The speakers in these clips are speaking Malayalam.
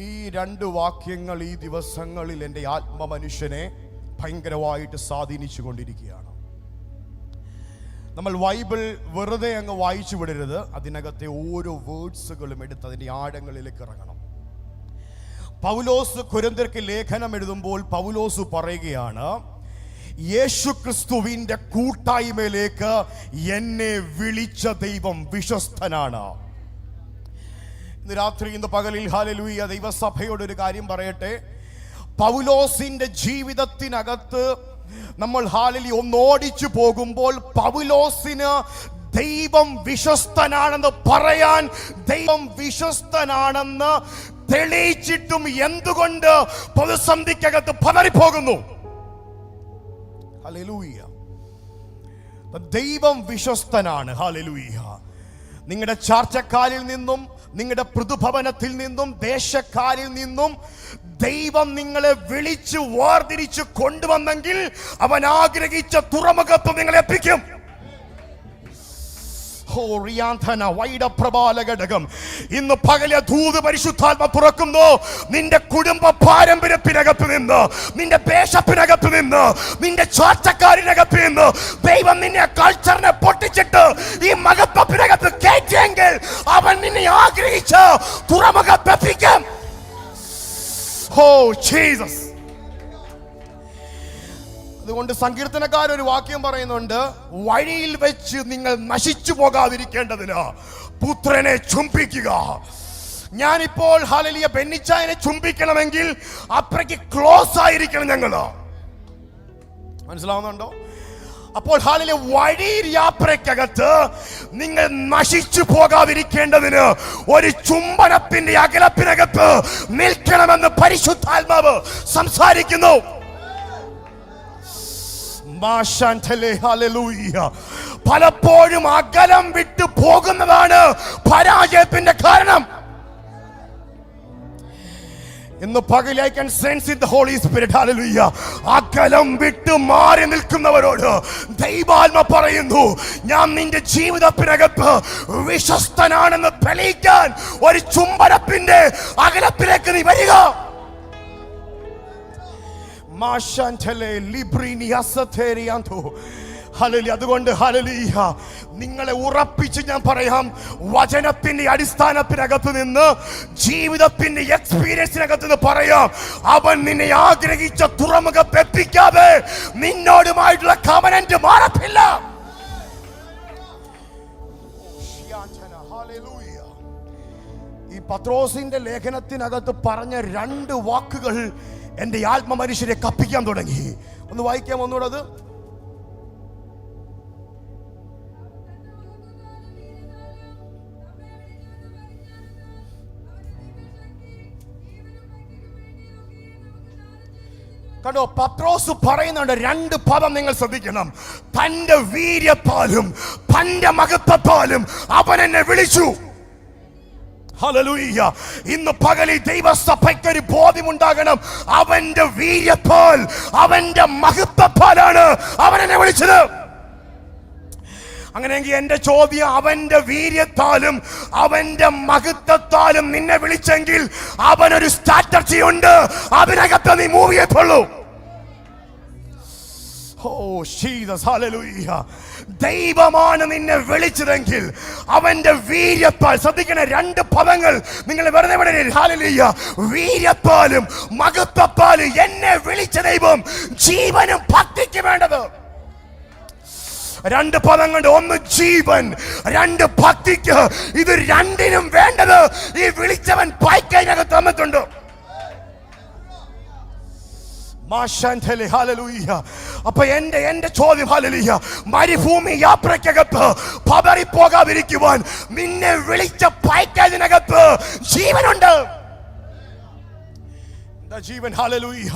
ഈ രണ്ട് വാക്യങ്ങൾ ഈ ദിവസങ്ങളിൽ എന്റെ ആത്മമനുഷ്യനെ ഭയങ്കരമായിട്ട് സ്വാധീനിച്ചു കൊണ്ടിരിക്കുകയാണ്. നമ്മൾ ബൈബിൾ വെറുതെ അങ്ങ് വായിച്ചു വിടരുത്. അതിനകത്തെ ഓരോ വേർഡ്സുകളും എടുത്ത് അതിന്റെ ആഴങ്ങളിലേക്ക് ഇറങ്ങണം. പൗലോസ് കുരന്തർക്ക് ലേഖനം എഴുതുമ്പോൾ പൗലോസ് പറയുകയാണ് യേശു ക്രിസ്തുവിന്റെ കൂട്ടായ്മയിലേക്ക് എന്നെ വിളിച്ച ദൈവം വിശ്വസ്തനാണ്. ഇന്ന് രാത്രി ഇന്ന് പകലിൽ ഹാലലൂയ ദൈവസഭയോട് ഒരു കാര്യം പറയട്ടെ. പൗലോസിന്റെ ജീവിതത്തിനകത്ത് നമ്മൾ ഹാലലി ഒന്നോടിച്ചു പോകുമ്പോൾ പൗലോസിന് ദൈവം വിശ്വസ്തനാണെന്ന് പറയാൻ ദൈവം വിശ്വസ്തനാണെന്ന് തെളിയിച്ചിട്ടും എന്തുകൊണ്ട് പ്രതിസന്ധിക്കകത്ത് പതറിപ്പോകുന്നു? ദൈവം വിശ്വസ്തനാണ്. ഹാലലൂയ നിങ്ങളുടെ ചാർച്ചക്കാലിൽ നിന്നും നിങ്ങളുടെ പൃഥുഭവനത്തിൽ നിന്നും ദേശക്കാരിൽ നിന്നും ദൈവം നിങ്ങളെ വിളിച്ച് വേർതിരിച്ച് കൊണ്ടുവന്നെങ്കിൽ അവൻ ആഗ്രഹിച്ച തുറമുഖത്ത് നിങ്ങളെ എത്തിക്കും. വൈഡപ്രപാലഘടകം. ഇന്ന് പകലെ ദൂത് പരിശുദ്ധാത്മ തുറക്കുന്നു. നിന്റെ കുടുംബ പാരമ്പര്യത്തിനകത്ത് നിന്ന് നിന്റെ പേശപ്പിനകത്ത് നിന്ന് നിന്റെ ചാർച്ചക്കാരിനകത്ത് നിന്ന് ദൈവം നിന്നെ കൾച്ചറിനെ പൊട്ടിച്ചിട്ട് ഈ മകത്വപ്പിനകത്ത് കയറ്റിയെങ്കിൽ അവൻ നിന്നെ ആഗ്രഹിച്ച് തുറമുഖത്തെത്തിക്കും ഓ ജീസസ് അതുകൊണ്ട് സങ്കീർത്തനക്കാർ ഒരു വാക്യം പറയുന്നുണ്ട് വഴിയിൽ വെച്ച് നിങ്ങൾ നശിച്ചു പോകാതിരിക്കേണ്ടതിന് പുത്രനെ ചുംബിക്കുക. ഞാനിപ്പോൾ ഹാലലിയ ബെന്നിച്ചായനെ ചുംബിക്കണമെങ്കിൽ അത്രയ്ക്ക് ക്ലോസ് ആയിരിക്കണം ഞങ്ങൾ മനസ്സിലാവുന്നുണ്ടോ? അപ്പോൾ ഹാലിലെ വഴി യാത്രയ്ക്കകത്ത് നിങ്ങൾ നശിച്ചു പോകാതിരിക്കേണ്ടതിന് ഒരു ചുംബനത്തിന്റെ അകലത്തിനകത്ത് നിൽക്കണമെന്ന് പരിശുദ്ധാത്മാവ് സംസാരിക്കുന്നു. പലപ്പോഴും അകലം വിട്ടു പോകുന്നതാണ് പരാജയത്തിന്റെ കാരണം. ഇന്ന് പകൽ I can sense in the holy spirit hallelujah അകലം വിട്ട് മാറി നിൽക്കുന്നവരോട് ദൈവാത്മ പറയുന്നു ഞാൻ നിന്റെ ജീവിതത്തിനകത്ത് വിശ്വസ്തനാണെന്ന് തെളിയിക്കാൻ ഒരു ചുംബനത്തിന്റെ അകലത്തിലേക്ക് നീ വരിക. മാഷാന്റലേ ലിബ്രീനി. ഹല്ലേലൂയ. അതുകൊണ്ട് ഹലലിയ നിങ്ങളെ ഉറപ്പിച്ച് ഞാൻ പറയാം വചനത്തിന്റെ അടിസ്ഥാനത്തിനകത്ത് നിന്ന് ജീവിതത്തിന്റെ എക്സ്പീരിയൻസിനകത്ത് നിന്ന് പറയാം അവൻ നിന്നെ ആഗ്രഹിച്ച തുറമുഖത്ത് എത്തിക്കാതെ നിന്നോടുമായിട്ടുള്ള കമനന്റ് മാറത്തില്ല ഈ പത്രോസിന്റെ ലേഖനത്തിനകത്ത് പറഞ്ഞ രണ്ട് വാക്കുകൾ എന്റെ ആത്മ മനുഷ്യരെ കപ്പിക്കാൻ തുടങ്ങി. ഒന്ന് വായിക്കാം ഒന്നുകൂടെ അത്. കണ്ടോ പത്രോസ് പറയുന്നുണ്ട് രണ്ട് പദം നിങ്ങൾ ശ്രദ്ധിക്കണം. തന്റെ വീര്യത്താലും തന്റെ മഹത്വത്താലും അവൻ എന്നെ വിളിച്ചു. ഹല്ലേലൂയ. ഇന്ന് പകലി ദൈവസഭയ്ക്ക് ഒരു ബോധ്യമുണ്ടാകണം. അവന്റെ വീര്യത്താൽ അവന്റെ മഹത്വത്താലാണ് അവൻ എന്നെ വിളിച്ചത്. അങ്ങനെയെങ്കിൽ എന്റെ ചോദ്യം അവന്റെ വീര്യത്താലും അവന്റെ മഹത്വത്താലും നിന്നെ വിളിച്ചെങ്കിൽ അവനൊരു സ്ട്രാറ്റജി ഉണ്ട്. അതിനകത്ത് നീ മൂവ് ചെയ്യത്തുള്ളൂ. ദൈവമാണ് നിന്നെ വിളിച്ചതെങ്കിൽ അവന്റെ വീര്യത്താൽ ശ്രദ്ധിക്കണ രണ്ട് പദങ്ങൾ നിങ്ങൾ വെറുതെ വിടരുത്. വീര്യത്താലും മഹത്വത്താലും എന്നെ വിളിച്ച ദൈവം ജീവനും ഭക്തിക്ക് വേണ്ടത്. രണ്ട് പദങ്ങളുടെ ഒന്ന് ജീവൻ രണ്ട് ഭക്തിക്ക്. ഇത് രണ്ടിനും വേണ്ടത് ഈ വിളിച്ചവൻ പൈക്കൈനകത്ത് തന്നിട്ടുണ്ട്. അപ്പൊ എന്റെ എന്റെ ചോദ്യം ഹല്ലേലൂയ. മരുഭൂമി യാത്രക്കകത്ത് പതറിപ്പോകാതിരിക്കുവാൻ നിന്നെ വിളിച്ച പായ്ക്കതിനകത്ത് ജീവനുണ്ട്. ജീവൻ ഹല്ലേലൂയ?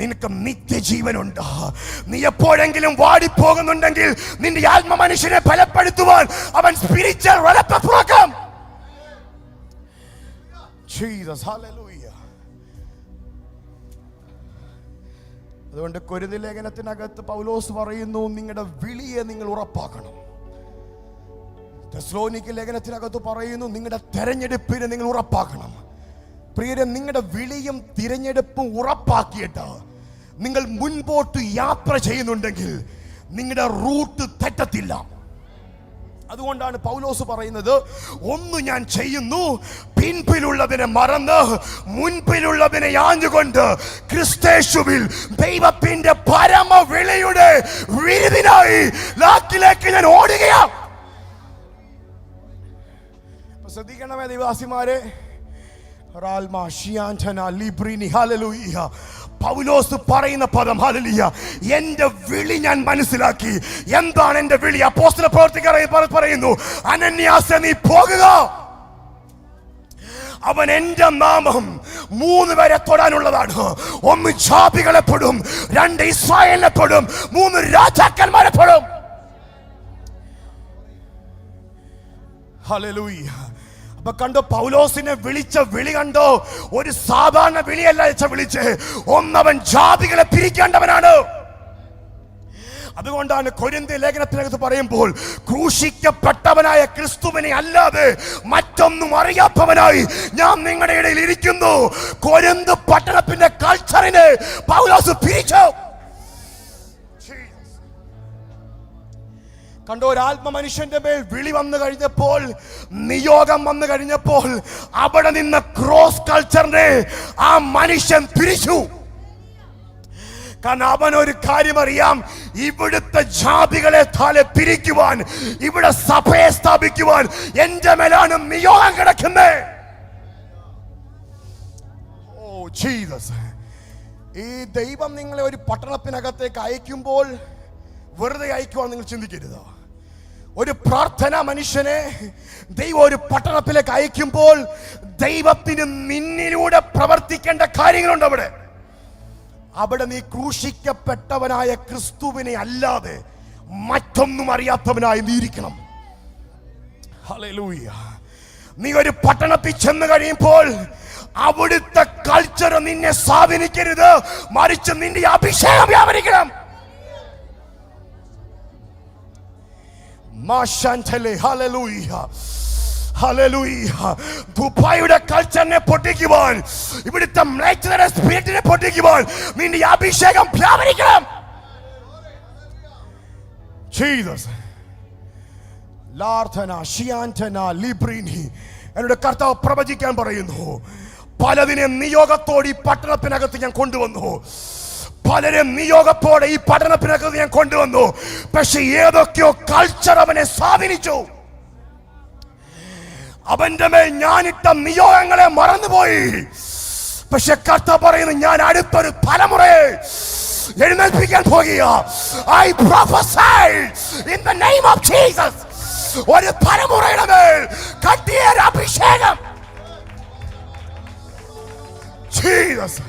നിനക്ക് നിത്യജീവനുണ്ട്. നീ എപ്പോഴെങ്കിലും വാടിപ്പോകുന്നുണ്ടെങ്കിൽ നിന്റെ ആത്മ മനുഷ്യനെ ഫലപ്പെടുത്തുവാൻ അവൻ സ്പിരിച്വൽ ജീസസ് ഹല്ലേലൂയ. അതുകൊണ്ട് കൊരുതി ലേഖനത്തിനകത്ത് പൗലോസ് പറയുന്നു നിങ്ങളുടെ വിളിയെ നിങ്ങൾ ഉറപ്പാക്കണം. തെസ്ലോനിക്ക് ലേഖനത്തിനകത്ത് പറയുന്നു നിങ്ങളുടെ തെരഞ്ഞെടുപ്പിനെ നിങ്ങൾ ഉറപ്പാക്കണം. പ്രിയരെ നിങ്ങളുടെ വിളിയും തിരഞ്ഞെടുപ്പും ഉറപ്പാക്കിയിട്ട് നിങ്ങൾ മുൻപോട്ട് യാത്ര ചെയ്യുന്നുണ്ടെങ്കിൽ നിങ്ങളുടെ റൂട്ട് തെറ്റത്തില്ല. അതുകൊണ്ടാണ് പൗലോസ് പറയുന്നത് ഒന്ന് ഞാൻ ചെയ്യുന്നു പിൻപിലുള്ളതിനെ മറന്ന് മുൻപിലുള്ളതിനെ ആഞ്ഞുകൊണ്ട് ക്രിസ്തേശുവിൽ ദൈവത്തിന്റെ പരമ വിളിയുടെ വിരുദിനായി ലാക്കിലേക്ക് ഞാൻ ഓടുകയാണ്. അപ്പൊ ശ്രദ്ധിക്കണമേ ദൈവാസിമാരെ റാൽമാ ഷിയാന്റന ലിബ്രിനി ഹല്ലേലൂയ പൗലോസ് പറയുന്ന പദം ഹല്ലേലൂയ. എന്റെ വിളി ഞാൻ മനസ്സിലാക്കി. എന്താണ് എന്റെ വിളി? അപ്പോസ്റ്റല പ്രവർത്തിക്കാർ പറയുന്നു അനന്യാസ നീ പോകുക. അവൻ എന്റെ നാമം മൂന്ന് പേരെ തൊടാനുള്ളതാണ്. ഒന്ന് ജാതികളെപ്പെടും രണ്ട് ഇസ്രായേലിനെപ്പെടും മൂന്ന് രാജാക്കന്മാരെ പെടും ഹല്ലേലൂയ. അപ്പൊ കണ്ടോ പൗലോസിനെ വിളിച്ച വിളി കണ്ടോ? ഒരു സാധാരണ വിളിയല്ല വിളിച്ച വിളിച്ച്. ഒന്നവൻ ജാതികളെ പിരിക്കേണ്ടവനാണ്. അതുകൊണ്ടാണ് കൊരിന്തി ലേഖനത്തിനകത്ത് പറയുമ്പോൾ ക്രൂശിക്കപ്പെട്ടവനായ ക്രിസ്തുവിനെ അല്ലാതെ മറ്റൊന്നും അറിയാത്തവനായി ഞാൻ നിങ്ങളുടെ ഇടയിൽ ഇരിക്കുന്നു. കൊരിന്ത് പട്ടണത്തിന്റെ കൾച്ചറിനെ പൗലോസ് പിരിച്ചു. കണ്ടോ ഒരു ആത്മ മനുഷ്യന്റെ മേൽ വിളി വന്നു കഴിഞ്ഞപ്പോൾ നിയോഗം വന്നു കഴിഞ്ഞപ്പോൾ അവിടെ നിന്ന് ക്രോസ് കൾച്ചറിനെ ആ മനുഷ്യൻ തിരിച്ചു കാരണം അവൻ ഒരു കാര്യം അറിയാം ഇവിടുത്തെ ജാതികളെ താലെ പിരിക്കുവാൻ ഇവിടെ സഭയെ സ്ഥാപിക്കുവാൻ എന്റെ മേലാണ് നിയോഗം കിടക്കുന്നത് ഓ ജീസസ്. ഈ ദൈവം നിങ്ങളെ ഒരു പട്ടണത്തിനകത്തേക്ക് അയക്കുമ്പോൾ വെറുതെ അയക്കുവാൻ നിങ്ങൾ ചിന്തിക്കരുത്. ഒരു പ്രാർത്ഥന മനുഷ്യനെ ദൈവം ഒരു പട്ടണത്തിലേക്ക് അയക്കുമ്പോൾ ദൈവത്തിന് നിന്നിലൂടെ പ്രവർത്തിക്കേണ്ട കാര്യങ്ങളുണ്ട് അവിടെ. അവിടെ നീ ക്രൂശിക്കപ്പെട്ടവനായ ക്രിസ്തുവിനെ അല്ലാതെ മറ്റൊന്നും അറിയാത്തവനായി നീ ഇരിക്കണം. നീ ഒരു പട്ടണത്തിൽ ചെന്ന് കഴിയുമ്പോൾ അവിടുത്തെ കൾച്ചർ നിന്നെ സ്വാധീനിക്കരുത്. മറിച്ച് നിന്റെ അഭിഷേകം വ്യാപരിക്കണം. മാഷാന്റലെ ഹല്ലേലൂയ. ദുബായിയുടെ കൾച്ചറിനെ പൊട്ടിക്കുവാൻ ഇവിടുത്തെ മ്ലേച്ഛതയുടെ സ്പിരിറ്റിനെ പൊട്ടിക്കുവാൻ നിന്റെ അഭിഷേകം വ്യാപരിക്കണം ജീസസ് ലാർത്ഥന ഷിയാന്റന ലിബ്രീനി. എന്നോട് കർത്താവ് പ്രവചിക്കാൻ പറയുന്നു പലതിനെ നിയോഗത്തോടി പട്ടണത്തിനകത്ത് ഞാൻ കൊണ്ടുവന്നു. പലരും നിയോഗത്തോടെ ഈ പഠനത്തിനകത്ത് ഞാൻ കൊണ്ടുവന്നു. പക്ഷെ ഏതൊക്കെയോ കൾച്ചർ അവനെ സ്വാധീനിച്ചു. അവന്റെ മേൽ ഞാനിട്ട നിയോഗങ്ങളെ മറന്നുപോയി. പക്ഷെ കർത്ത പറയുന്നു ഞാൻ അടുത്തൊരു തലമുറയെ എഴുന്നേൽപ്പിക്കാൻ പോകുക I in the name of Jesus ഒരു തലമുറയുടെ മേൽ കട്ടിയ അഭിഷേകം. ജീസസ്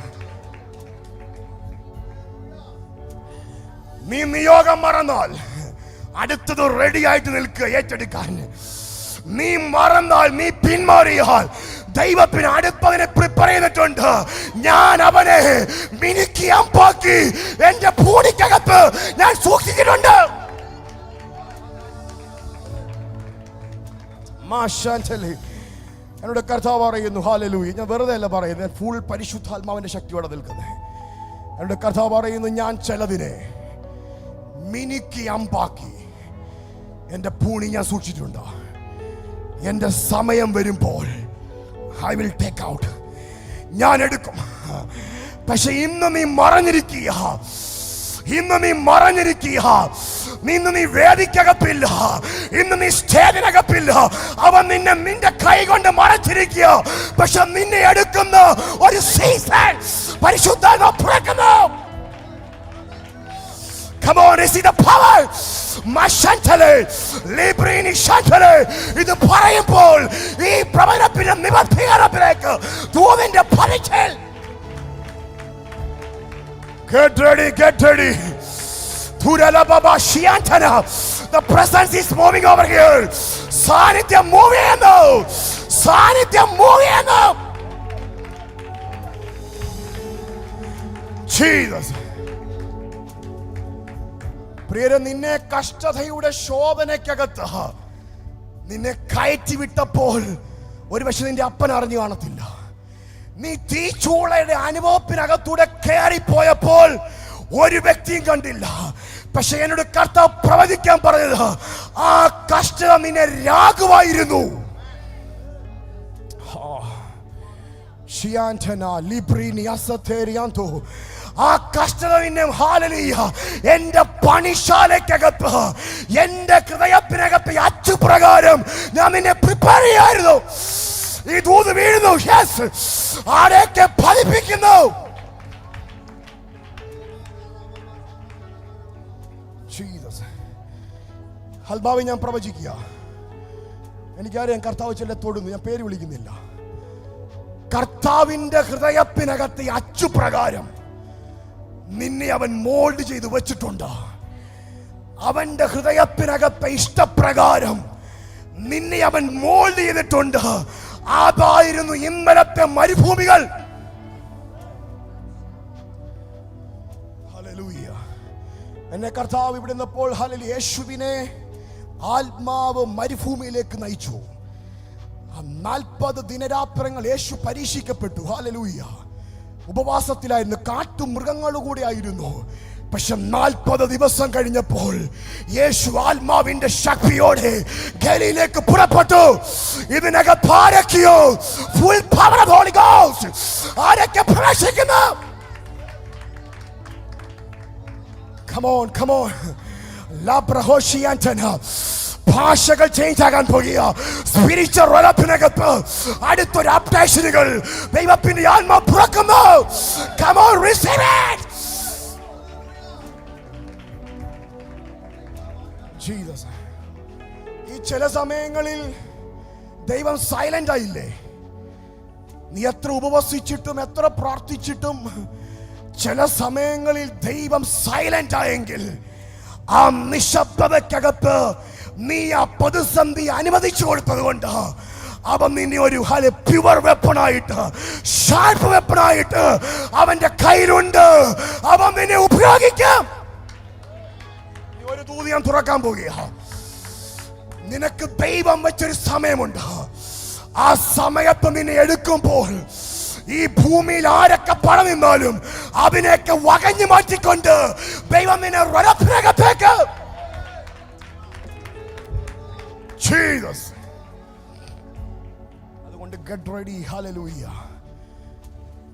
നീ നിയോഗം മറന്നാൽ അടുത്തത് റെഡി ആയിട്ട് നിൽക്കുക ഏറ്റെടുക്കാൻ. നീ മറന്നാൽ നീ പിന്മാറിയാൽ ദൈവത്തിന് അടുപ്പവനെ പ്രിപ്പയർ ചെയ്തിട്ടുണ്ട്. ഞാൻ അവനെ മിനുക്കി അമ്പാക്കി എന്റെ പൂടിക്കകത്ത് ഞാൻ സൂക്ഷിച്ചിട്ടുണ്ട്. എന്നോട് കർത്താവ് പറയുന്നു ഹാലലൂയി. ഞാൻ വെറുതെ അല്ല പറയുന്നത് ഫുൾ പരിശുദ്ധാത്മാവിന്റെ ശക്തിയോടെ നിൽക്കുന്നത് എന്നോട് കർത്താവ് പറയുന്നു ഞാൻ ചിലതിനെ മിനുക്കി അമ്പാക്കി. എന്റെ പൂണി ഞാൻ സൂക്ഷിച്ചിട്ടുണ്ട്. എന്റെ സമയം വരുമ്പോൾ ഐ വിൽ ടേക്ക് ഔട്ട് ഞാൻ എടുക്കും. പക്ഷെ ഇന്ന് നീ മറഞ്ഞിരിക്കുക. ഇന്ന് നീ മറഞ്ഞിരിക്കുക. ഇന്ന് നീ വേദിക്കകത്തില്ല ഇന്ന് നീ സ്റ്റേജിനകത്തില്ല അവൻ നിന്നെ നിന്റെ കൈ കൊണ്ട് മറച്ചിരിക്കുക. പക്ഷെ നിന്നെ എടുക്കുന്ന ഒരു സീസൺ പരിശുദ്ധ പുറക്കുന്നു. Come on, receive the power. മഷാൻറ്റലെ, ലിബ്രീനി ഷാൻറ്റലെ. ഇത് പറയുമ്പോൾ ഈ പ്രവചനത്തിന്റെ നിവർത്തീകരണത്തിലേക്ക് ദൂതിന്റെ പരിചൽ Get ready, get ready. Turalababa Shiantana. The presence is moving over here. സാന്നിധ്യം മൂവ് ചെയ്യുന്നു സാന്നിധ്യം മൂവ് ചെയ്യുന്നു Jesus. പ്രിയരെ നിന്നെ കഷ്ടതയുടെ ശോഭനയ്ക്കകത്ത് നിന്നെ കയറ്റി വിട്ടപ്പോൾ ഒരുപക്ഷെ നിന്റെ അപ്പൻ അറിഞ്ഞു കാണത്തില്ല നീ തീച്ചൂളയുടെ അനുഭവത്തിനകത്തൂടെ കയറിപ്പോയപ്പോൾ ഒരു വ്യക്തിയും കണ്ടില്ല പക്ഷെ എന്നോട് കർത്താവ് പ്രവചിക്കാൻ പറഞ്ഞത് ആ കഷ്ടത നിന്നെ രാഗുവായിരുന്നു ലിബ്രീനി അസത്തേരിയാന്തോ. ആ കഷ്ടത നിന്നെ ഹാലലിയ എന്റെ പണിശാലയ്ക്കകത്ത് എന്റെ ഹൃദയത്തിനകത്ത് അച്ചുപ്രകാരം ഞാൻ നിന്നെ പ്രിപ്പയർ ചെയ്യായിരുന്നു. ഈ ദൂത് വീഴുന്നു. യെസ് ആരെയൊക്കെ ഫലിപ്പിക്കുന്നു. ഹൽബാവി ഞാൻ പ്രവചിക്കുക. എനിക്കറിയാം കർത്താവ് ചെല്ലെ തൊടുന്നു. ഞാൻ പേര് വിളിക്കുന്നില്ല. കർത്താവിന്റെ ഹൃദയത്തിനകത്തെ അച്ചു പ്രകാരം നിന്നെ അവൻ മോൾഡ് ചെയ്തു വെച്ചിട്ടുണ്ട്. അവന്റെ ഹൃദയത്തിനകത്തെ ഇഷ്ടപ്രകാരം നിന്നെ അവൻ മോൾഡ് ചെയ്തിട്ടുണ്ട്. അതായിരുന്നു ഇന്നലത്തെ മരുഭൂമികൾ. എന്നെ കർത്താവ് ഇവിടെ നിന്നപ്പോൾ യേശുവിനെ ആത്മാവ് മരുഭൂമിയിലേക്ക് നയിച്ചു. നാൽപ്പത് ദിനരാത്രങ്ങൾ യേശു പരീക്ഷിക്കപ്പെട്ടു. ഹാലലൂയ ഉപവാസത്തിലായിരുന്നു കാട്ടു മൃഗങ്ങൾ കൂടെ ആയിരുന്നു പക്ഷെ നാൽപ്പത് ദിവസം കഴിഞ്ഞപ്പോൾ യേശു ആത്മാവിന്റെ ശക്തിയോടെ ഗലിയിലേക്ക് പുറപ്പെട്ടു. ഇതിനകത്ത് ആരൊക്കെയോ ഫുൾ പവർ ഹോളി ആരൊക്കെ പ്രവേശിക്കുന്നു? കമോൺ കമോൺ ലാ പ്രഹോഷിയാൻ ലാബ്രഹോഷിയാന്റന. ഭാഷകൾ ചേഞ്ച് ആകാൻ പോകുക സ്പിരിച്വൽ റോലപ്പിനകത്ത് അടുത്തൊരു അപ്ഡേഷനുകൾ ദൈവത്തിന്റെ ആത്മ പുറക്കുന്നു. Come receive it Jesus. ഈ ചില സമയങ്ങളിൽ ദൈവം സൈലന്റ് ആയില്ലേ? നീ എത്ര ഉപവസിച്ചിട്ടും എത്ര പ്രാർത്ഥിച്ചിട്ടും ചില സമയങ്ങളിൽ ദൈവം സൈലന്റ് ആയെങ്കിൽ ആ നിശബ്ദതയ്ക്കകത്ത് നീ ആ പ്രതിസന്ധി അനുവദിച്ചു കൊടുത്തത് കൊണ്ട് അവൻ നിന്നെ ഒരു ഹല പ്യുവർ വെപ്പണായിട്ട് ഷാർപ്പ് വെപ്പണായിട്ട് അവന്റെ കയ്യിലുണ്ട്. അവൻ നിന്നെ ഉപയോഗിക്കാം. ഒരു തൂതി ഞാൻ തുറക്കാൻ പോകുക നിനക്ക് ദൈവം വെച്ചൊരു സമയമുണ്ട്. ആ സമയത്ത് നിന്നെ എടുക്കുമ്പോൾ ഈ ഭൂമിയിൽ ആരൊക്കെ പണ നിന്നാലും അതിനെയൊക്കെ വകഞ്ഞു മാറ്റിക്കൊണ്ട് ദൈവം നിന്നെ Jesus. അതുകൊണ്ട് ഗെറ്റ് റെഡി ഹല്ലേലൂയ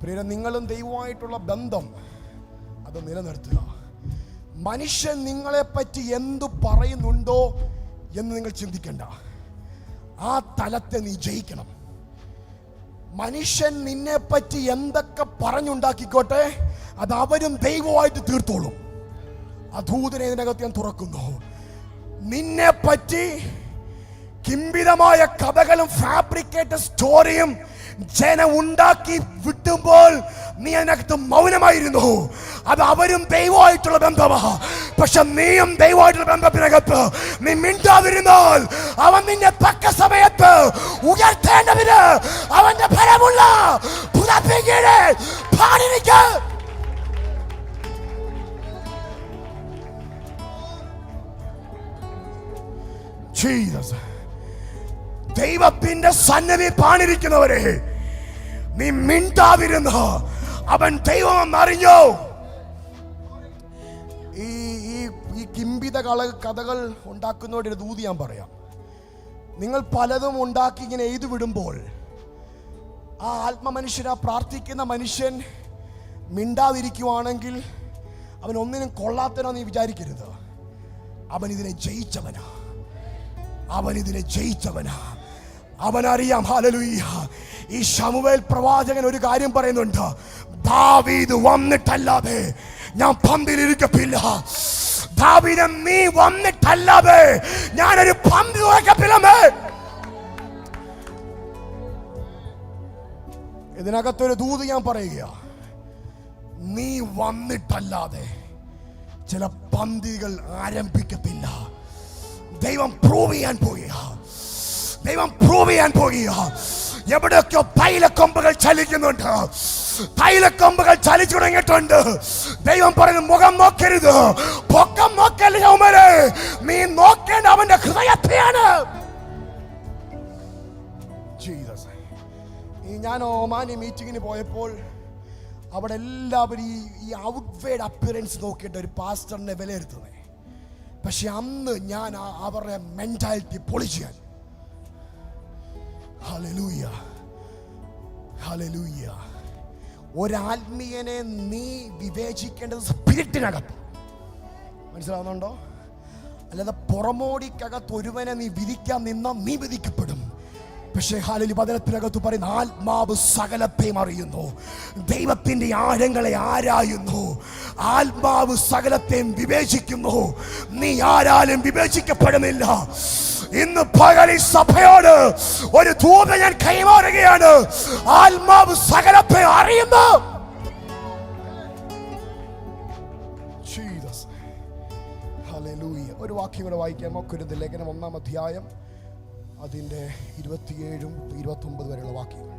പ്രിയരെ നിങ്ങളും ദൈവമായിട്ടുള്ള ബന്ധം അത് നിലനിർത്തുക. മനുഷ്യൻ നിങ്ങളെ പറ്റി എന്തു പറയുന്നുണ്ടോ എന്ന് നിങ്ങൾ ചിന്തിക്കണ്ട. ആ തലത്തെ നീ ജയിക്കണം. മനുഷ്യൻ നിന്നെ പറ്റി എന്തൊക്കെ പറഞ്ഞുണ്ടാക്കിക്കോട്ടെ അത് അവരും ദൈവമായിട്ട് തീർത്തോളും. അധൂതനെ ഇതിനകത്ത് ഞാൻ തുറക്കുന്നു. നിന്നെ പറ്റി കിംബിതമായ കഥകളും ഫാബ്രിക്കേറ്റഡ് സ്റ്റോറിയും ജനം ഉണ്ടാക്കി വിട്ടുമ്പോൾ നീ അതിനകത്ത് മൗനമായിരുന്നു. അത് അവരും ദൈവമായിട്ടുള്ള ബന്ധമാ. പക്ഷെ നീയും ദൈവമായിട്ടുള്ള ബന്ധത്തിനകത്ത് നീ മിണ്ടാതിരുന്നാൽ അവൻ നിന്നെ തക്ക സമയത്ത് ഉയർത്തേണ്ടതിന് അവന്റെ ഫലമുള്ള പുതപ്പിക്കീഴ് പാടിനിക്ക് Jesus. ദൈവത്തിന്റെ സന്നദ്ധി പാണിരിക്കുന്നവരെ നീ മിണ്ടാതിരുന്ന. അവൻ ദൈവം അറിഞ്ഞോ? ഈ ഈ ഈ കിംബിത കള കഥകൾ ഉണ്ടാക്കുന്നവരുടെ ഒരു ദൂതി ഞാൻ പറയാം. നിങ്ങൾ പലതും ഉണ്ടാക്കി ഇങ്ങനെ എഴുതി വിടുമ്പോൾ ആ ആത്മമനുഷ്യൻ ആ പ്രാർത്ഥിക്കുന്ന മനുഷ്യൻ മിണ്ടാതിരിക്കുവാണെങ്കിൽ അവൻ ഒന്നിനും കൊള്ളാത്തനോ നീ വിചാരിക്കരുത്. അവൻ ഇതിനെ ജയിച്ചവനാ. അവൻ ഇതിനെ ജയിച്ചവനാ. അവനറിയാം. ഹാലലുയ്യ ഈ ശമുവേൽ പ്രവാചകൻ ഒരു കാര്യം പറയുന്നുണ്ട്. ദാവീദ് വന്നിട്ടല്ലാതെ ഞാൻ പന്തിലിരിക്കപ്പില്ല. ദാവീദ് നീ വന്നിട്ടല്ലാതെ ഞാനൊരു പന്തി തുറക്കത്തില്ലമേ ഇതിനകത്തൊരു ദൂത് ഞാൻ പറയുക നീ വന്നിട്ടല്ലാതെ ചില പന്തികൾ ആരംഭിക്കത്തില്ല ദൈവം പ്രൂവ് ചെയ്യാൻ പോകുക ദൈവം പ്രൂവ് ചെയ്യാൻ പോകുക എവിടെയൊക്കെയോ പൈലക്കൊമ്പുകൾ ചലിക്കുന്നുണ്ട്. തൈലക്കൊമ്പുകൾ ചലിച്ചു തുടങ്ങിയിട്ടുണ്ട്. ദൈവം പറഞ്ഞു മുഖം നോക്കരുത്. പൊക്കം നോക്കല്ലേ നീ നോക്കേണ്ട അവന്റെ ഹൃദയത്തെയാണ്. ഈ ഞാൻ ഒമാനി മീറ്റിങ്ങിന് പോയപ്പോൾ അവിടെ എല്ലാവരും ഈ ഈ ഔട്ട്വേഡ് അപ്പിയറൻസ് നോക്കിയിട്ട് ഒരു പാസ്റ്ററിനെ വിലയിരുത്തുന്നത് പക്ഷെ അന്ന് ഞാൻ അവരുടെ മെന്റാലിറ്റി പൊളിച്ചു ഞാൻ ഹല്ലേലൂയ ഹല്ലേലൂയ ഒരാത്മീയനെ നീ വിവേചിക്കേണ്ടത് സ്പിരിറ്റിനകത്ത് മനസ്സിലാവുന്നുണ്ടോ? അല്ലാതെ പുറമോടിക്കകത്ത് ഒരുവനെ നീ വിധിക്കാൻ നിന്ന നീ വിധിക്കപ്പെടും. പക്ഷേ ഹാലലി വചനത്തിനകത്ത് പറയുന്ന ആത്മാവ് സകലത്തെയും അറിയുന്നു. ദൈവത്തിന്റെ ആഴങ്ങളെ ആരായുന്നു. ആത്മാവ് സകലത്തെയും വിവേചിക്കുന്നു. നീ ആരാലും വിവേചിക്കപ്പെടുന്നില്ല. ഇന്ന് പകൽ ഈ സഭയോട് ഒരു ദൂത ഞാൻ കൈമാറുകയാണ്. ആത്മാവ് സകലത്തെ അറിയുന്നു. ഒരു വാക്യം കൂടെ വായിക്കാം. മക്കൊരുത് ലേഖനം ഒന്നാം അധ്യായം അതിന്റെ ഇരുപത്തിയേഴും ഇരുപത്തി ഒമ്പത് വരെയുള്ള വാക്യങ്ങൾ.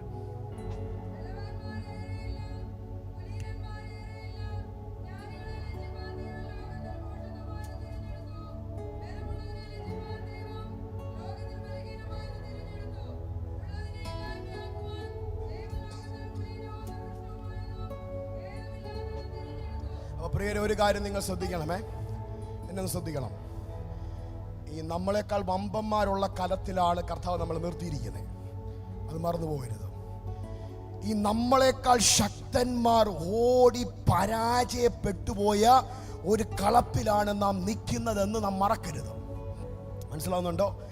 പ്രിയരെ ഒരു കാര്യം നിങ്ങൾ ശ്രദ്ധിക്കണമേ. എന്നെ ശ്രദ്ധിക്കണം. ഈ നമ്മളെക്കാൾ വമ്പന്മാരുള്ള കലത്തിലാണ് കർത്താവ് നമ്മൾ നിർത്തിയിരിക്കുന്നത്. അത് മറന്നു പോകരുത്. ഈ നമ്മളെക്കാൾ ശക്തന്മാർ ഓടി പരാജയപ്പെട്ടുപോയ ഒരു കളപ്പിലാണ് നാം നിൽക്കുന്നതെന്ന് നാം മറക്കരുത്. മനസ്സിലാവുന്നുണ്ടോ?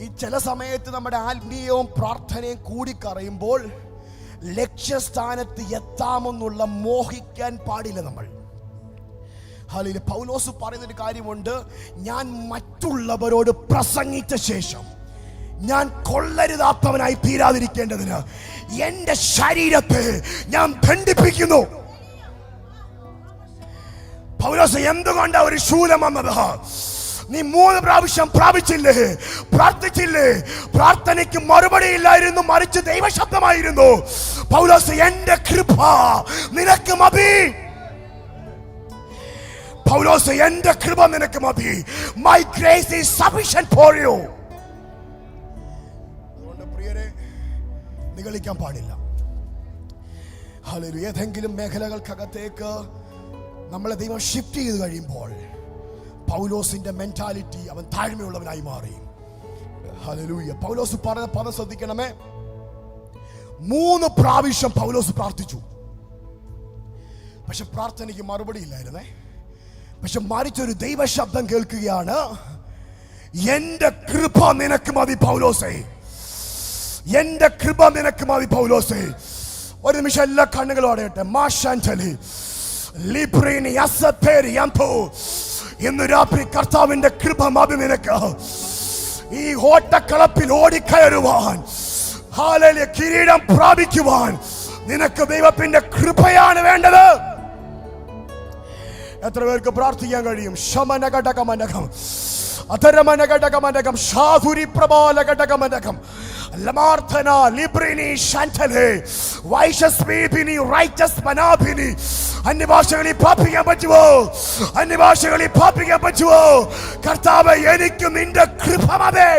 ഈ ചില സമയത്ത് നമ്മുടെ ആത്മീയവും പ്രാർത്ഥനയും കൂടിക്കറിയുമ്പോൾ ലക്ഷ്യസ്ഥാനത്ത് എത്താമെന്നുള്ള മോഹിക്കാൻ പാടില്ല നമ്മൾ. ഹാലയിൽ പൗലോസ് പറയുന്നൊരു കാര്യമുണ്ട്. ഞാൻ മറ്റുള്ളവരോട് പ്രസംഗിച്ച ശേഷം ഞാൻ കൊള്ളരുതാത്തവനായി തീരാതിരിക്കേണ്ടതിന് എന്റെ ശരീരത്തെ ഞാൻ ഖണ്ഡിപ്പിക്കുന്നു. പൗലോസ് എന്തുകൊണ്ടാ ഒരു ശൂലം വന്നത്? നീ മൂന്ന് പ്രാവശ്യം പ്രാപിച്ചില്ലേ? പ്രാർത്ഥിച്ചില്ലേ? പ്രാർത്ഥനയ്ക്ക് മറുപടി ഇല്ലായിരുന്നു മറിച്ച് ദൈവശബ്ദമായിരുന്നു. പൗലോസ് എന്റെ കൃപ നിനക്ക് മതി. പൗലോസ് എന്റെ കൃപ നിനക്ക് മതി. My grace is sufficient for you അതുകൊണ്ട് പ്രിയരെ നിഗളിക്കാൻ പാടില്ല. ഏതെങ്കിലും മേഖലകൾക്കകത്തേക്ക് നമ്മളെ ദൈവം ഷിഫ്റ്റ് ചെയ്ത് കഴിയുമ്പോൾ പൗലോസിന്റെ മെന്റാലിറ്റി അവൻ താഴ്മയുള്ളവനായി മാറി. ഹലലൂയ പൗലോസ് പറഞ്ഞ പദം ശ്രദ്ധിക്കണമേ. മൂന്ന് പ്രാവശ്യം പൗലോസ് പ്രാർത്ഥിച്ചു. പക്ഷെ പ്രാർത്ഥനയ്ക്ക് മറുപടി ഇല്ലായിരുന്നേ. പക്ഷെ മറിച്ചൊരു ദൈവശബ്ദം കേൾക്കുകയാണ്. എന്റെ കൃപ നിനക്ക് മതി പൗലോസേ. എന്റെ കൃപ നിനക്ക് മതി പൗലോസേ. ഒരു നിമിഷം എല്ലാ കണ്ണുകളും അടയട്ടെ മാഷാഞ്ചലി ലിബ്രീനി അസത്തേരി ഇന്ന് രാത്രി കർത്താവിന്റെ കൃപ മതി നിനക്ക്. ഈ ഓട്ടക്കളപ്പിൽ ഓടിക്കയറുവാൻ. ഹാലയിലെ കിരീടം പ്രാപിക്കുവാൻ. നിനക്ക് ദൈവത്തിന്റെ കൃപയാണ് വേണ്ടത്. എത്ര പേർക്ക് പ്രാർത്ഥിക്കാൻ കഴിയും? ശമനഘടകമനകം അധരമനഘടകമനകം ഷാധുരി പ്രബോലഘടകമനകം ലമാർത്ഥന ലിബ്രിനി ശാന്തലേ വൈശസ്മീപിനി റൈറ്റസ് മനാഭിനി. അന്യഭാഷകളിൽ പാപ്പിക്കാൻ പറ്റുമോ അന്യഭാഷകളിൽ പാപ്പിക്കാൻ പറ്റുമോ കർത്താവ് എനിക്കും നിന്റെ കൃപ മതേ.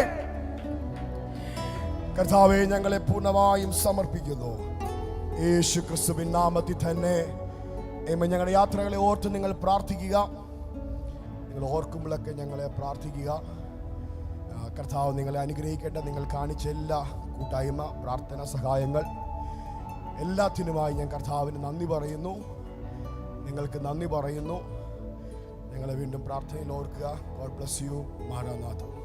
കർത്താവെ ഞങ്ങളെ പൂർണമായും സമർപ്പിക്കുന്നു. യേശു ക്രിസ്തുവിൻ നാമത്തിൽ തന്നെ ഞങ്ങളുടെ യാത്രകളെ ഓർത്ത് നിങ്ങൾ പ്രാർത്ഥിക്കുക. നിങ്ങൾ ഓർക്കുമ്പോഴൊക്കെ ഞങ്ങളെ പ്രാർത്ഥിക്കുക. കർത്താവ് നിങ്ങളെ അനുഗ്രഹിക്കേണ്ട നിങ്ങൾ കാണിച്ച എല്ലാ കൂട്ടായ്മ പ്രാർത്ഥന സഹായങ്ങൾ എല്ലാത്തിനുമായി ഞാൻ കർത്താവിന് നന്ദി പറയുന്നു. നിങ്ങൾക്ക് നന്ദി പറയുന്നു. ഞങ്ങളെ വീണ്ടും പ്രാർത്ഥനയിൽ ഓർക്കുക. God bless you മാറാനാഥം